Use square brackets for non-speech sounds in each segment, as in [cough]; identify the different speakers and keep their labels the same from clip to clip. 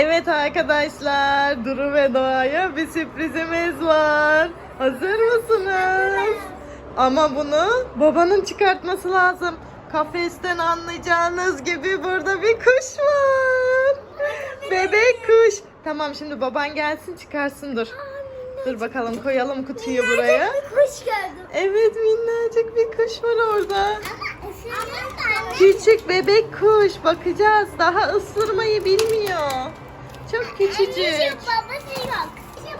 Speaker 1: Evet arkadaşlar, Duru ve Doğa'ya bir sürprizimiz var. Hazır mısınız? Ama bunu babanın çıkartması lazım. Kafesten anlayacağınız gibi burada bir kuş var. Bebek kuş. Tamam şimdi baban gelsin çıkarsın dur. Dur bakalım koyalım kutuyu buraya.
Speaker 2: Kuş gördüm.
Speaker 1: Evet minnacık bir kuş var orada.
Speaker 2: Ama ısırmaz
Speaker 1: Küçük bebek kuş. Bakacağız. Daha ısırmayı bilmiyor. Çok küçücük.
Speaker 2: babası yok.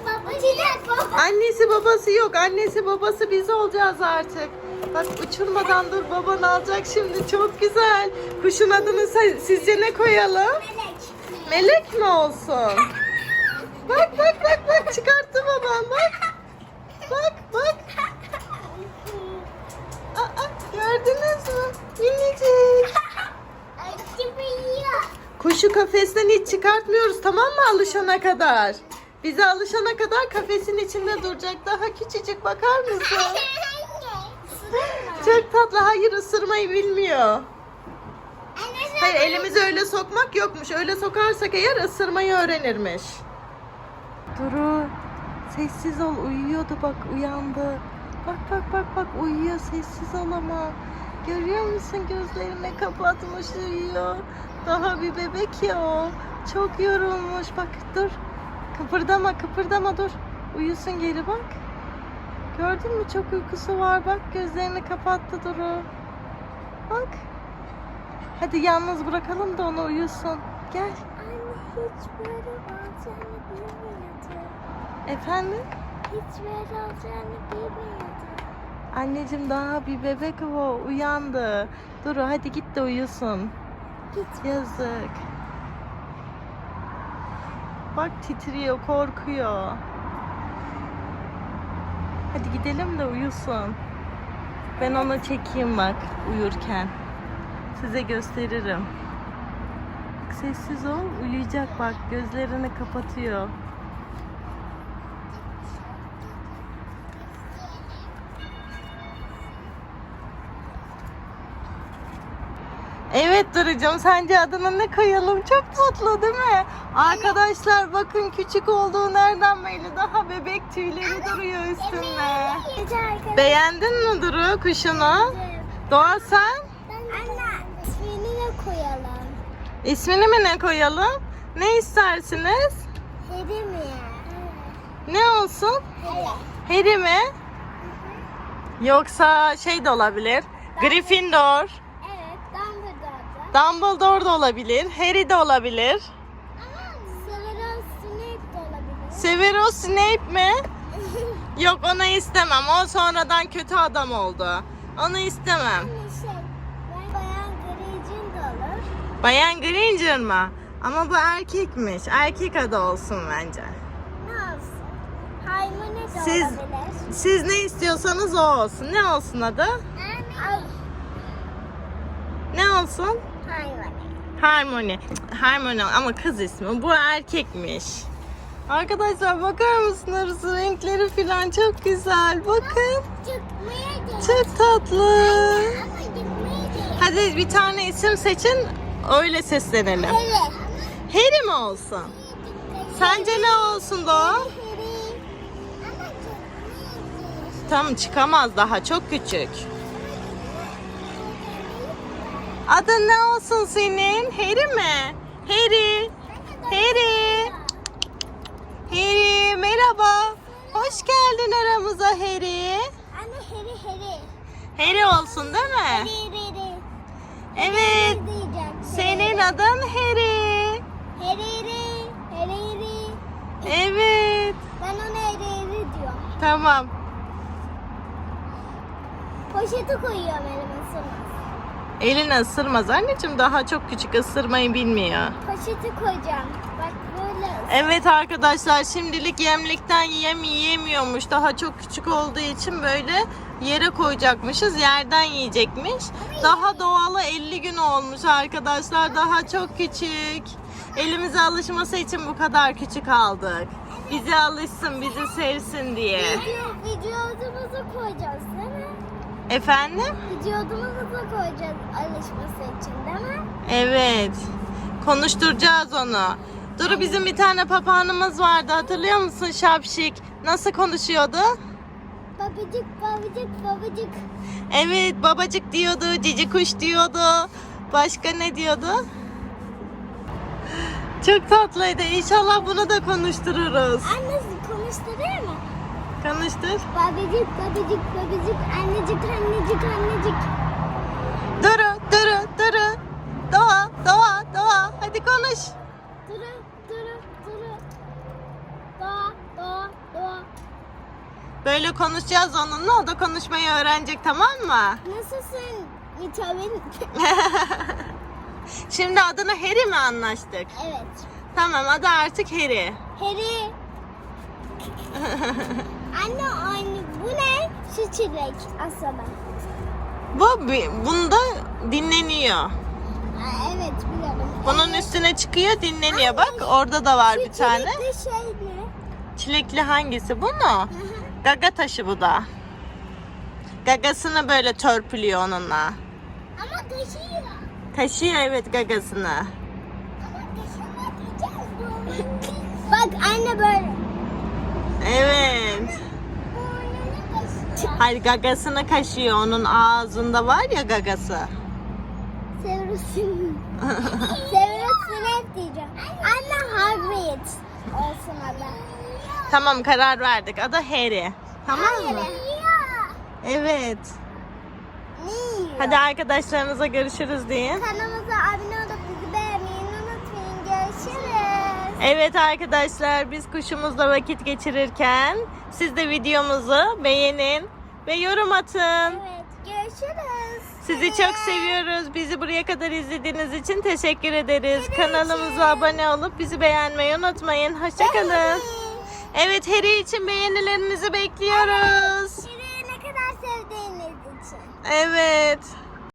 Speaker 2: Babası yok.
Speaker 1: Annesi babası yok. Annesi babası biz olacağız artık. Bak uçurmadan dur baban alacak şimdi. Çok güzel. Kuşun adını sizce ne koyalım?
Speaker 2: Melek.
Speaker 1: Melek mi olsun? [laughs] Bak bak bak bak çıkarttı çıkartmıyoruz tamam mı alışana kadar? Bize alışana kadar kafesin içinde duracak. Daha küçücük bakar mısın? [laughs] Çok tatlı. Hayır ısırmayı bilmiyor. Hayır elimizi öyle sokmak yokmuş. Öyle sokarsak eğer ısırmayı öğrenirmiş. Duru sessiz ol uyuyordu bak uyandı. Bak bak bak bak uyuyor sessiz ol ama. Görüyor musun gözlerini kapatmış uyuyor. Daha bir bebek ya o. Çok yorulmuş bak dur. Kıpırdama kıpırdama dur. Uyusun geri bak. Gördün mü çok uykusu var bak gözlerini kapattı Duru. Bak. Hadi yalnız bırakalım da onu uyusun. Gel.
Speaker 2: Anne hiç böyle olacağını bilmiyordum.
Speaker 1: Efendim?
Speaker 2: Hiç böyle olacağını bilmiyordum.
Speaker 1: Anneciğim daha bir bebek o uyandı. Duru hadi git de uyusun.
Speaker 2: Hiç
Speaker 1: Yazık. Bak titriyor, korkuyor. Hadi gidelim de uyusun. Ben onu çekeyim bak uyurken. Size gösteririm. Sessiz ol, uyuyacak bak. Gözlerini kapatıyor. Evet Duru'cum sence adını ne koyalım? Çok tatlı değil mi? Arkadaşlar bakın küçük olduğu nereden belli? Daha bebek tüyleri duruyor üstünde. Beğendin mi Duru kuşunu? Doğa sen?
Speaker 2: Anne ismini ne koyalım?
Speaker 1: İsmini mi ne koyalım? Ne istersiniz?
Speaker 2: Hedi mi?
Speaker 1: Ne olsun?
Speaker 2: Hedi.
Speaker 1: Harry mi? Yoksa şey de olabilir. Gryffindor. Dumbledore da olabilir. Harry de olabilir.
Speaker 2: Severus Snape de olabilir.
Speaker 1: Severus Snape mi? [laughs] Yok onu istemem. O sonradan kötü adam oldu. Onu istemem.
Speaker 2: Şey, ben bayan Grey'cin de olur.
Speaker 1: Bayan Granger mı? Ama bu erkekmiş. Erkek adı olsun bence.
Speaker 2: Ne olsun? Hermione de
Speaker 1: Siz-
Speaker 2: olabilir.
Speaker 1: Siz ne istiyorsanız o olsun. Ne olsun adı?
Speaker 2: Al,
Speaker 1: Ne olsun? Harmony. Harmony ama kız ismi. Bu erkekmiş. Arkadaşlar bakar mısınız? Renkleri falan çok güzel. Bakın.
Speaker 2: Da.
Speaker 1: Çok tatlı. Hadi bir tane isim seçin. Öyle seslenelim. Harry mi olsun? Sence ne olsun
Speaker 2: çıkmaya
Speaker 1: Tam çıkamaz daha çok küçük. Adın ne olsun senin? Harry mi? Harry. Harry. Harry merhaba. Hoş geldin aramıza Harry.
Speaker 2: Anne Harry Harry.
Speaker 1: Harry olsun değil mi?
Speaker 2: Harry Harry.
Speaker 1: Evet. Senin adın Harry.
Speaker 2: Harry Harry.
Speaker 1: Evet.
Speaker 2: Ben ona Harry Harry diyorum.
Speaker 1: Tamam.
Speaker 2: Poşeti koyuyorum elime sonra.
Speaker 1: Elini ısırmaz anneciğim daha çok küçük ısırmayı bilmiyor.
Speaker 2: Poşeti koyacağım. Bak böyle.
Speaker 1: Evet arkadaşlar şimdilik yemlikten yem yiyemiyormuş. Daha çok küçük olduğu için böyle yere koyacakmışız. Yerden yiyecekmiş. Daha doğalı 50 gün olmuş arkadaşlar. Daha çok küçük. Elimize alışması için bu kadar küçük aldık. Bize alışsın, bizi sevsin diye.
Speaker 2: Video, videomuzu koyacağız?
Speaker 1: Efendim?
Speaker 2: Videomuzu da koyacağız alışması için değil mi?
Speaker 1: Evet. Konuşturacağız onu. Duru bizim bir tane papağanımız vardı hatırlıyor musun Şapşik? Nasıl konuşuyordu?
Speaker 2: Babacık babacık babacık.
Speaker 1: Evet babacık diyordu, cici kuş diyordu. Başka ne diyordu? Çok tatlıydı. İnşallah bunu da konuştururuz.
Speaker 2: Annesi konuşturuyor mu?
Speaker 1: Konuştur.
Speaker 2: Babacık babacık babacık annecik annecik annecik.
Speaker 1: Duru, Duru, Duru. Doğa, Doğa, Doğa. Hadi konuş.
Speaker 2: Duru duru duru. Doğa doğa doğa.
Speaker 1: Böyle konuşacağız onunla. O da konuşmayı öğrenecek tamam mı?
Speaker 2: Nasılsın vitamin? [laughs]
Speaker 1: Şimdi adına Harry mi anlaştık?
Speaker 2: evet.
Speaker 1: Tamam adı artık Harry.
Speaker 2: Harry. [laughs] Anne anne bu ne? Şu çilek aslında.
Speaker 1: Bu bunda dinleniyor.
Speaker 2: Aa, evet biliyorum.
Speaker 1: Bunun üstüne çıkıyor dinleniyor. Bak orada da var
Speaker 2: Şu
Speaker 1: bir tane.
Speaker 2: çilekli şey ne?
Speaker 1: Çilekli hangisi? Bu mu? Gaga taşı bu da. Gagasını böyle törpülüyor onunla.
Speaker 2: Ama taşıyor.
Speaker 1: Taşıyor evet gagasını.
Speaker 2: Ama taşımak diyeceğiz Bak anne böyle.
Speaker 1: Evet.
Speaker 2: Burnunu taşıyor.
Speaker 1: Hayır gagasını kaşıyor. Onun ağzında var ya gagası.
Speaker 2: Seversin [laughs] hep diyeceğim. Anne Hagrid olsun adı.
Speaker 1: Tamam karar verdik. Adı Harry. Tamam mı? Evet.
Speaker 2: Yiyor?
Speaker 1: Hadi arkadaşlarınıza görüşürüz deyin.
Speaker 2: Kanalımıza abone olup bizi beğenmeyi unutmayın. Görüşürüz.
Speaker 1: Evet arkadaşlar biz kuşumuzla vakit geçirirken siz de videomuzu beğenin ve yorum atın.
Speaker 2: Evet görüşürüz.
Speaker 1: Sizi çok seviyoruz. Bizi buraya kadar izlediğiniz için teşekkür ederiz. Kanalımıza abone olup bizi beğenmeyi unutmayın. Hoşçakalın. Evet Harry için beğenilerinizi bekliyoruz.
Speaker 2: Biri ne kadar sevdiğiniz için.
Speaker 1: Evet.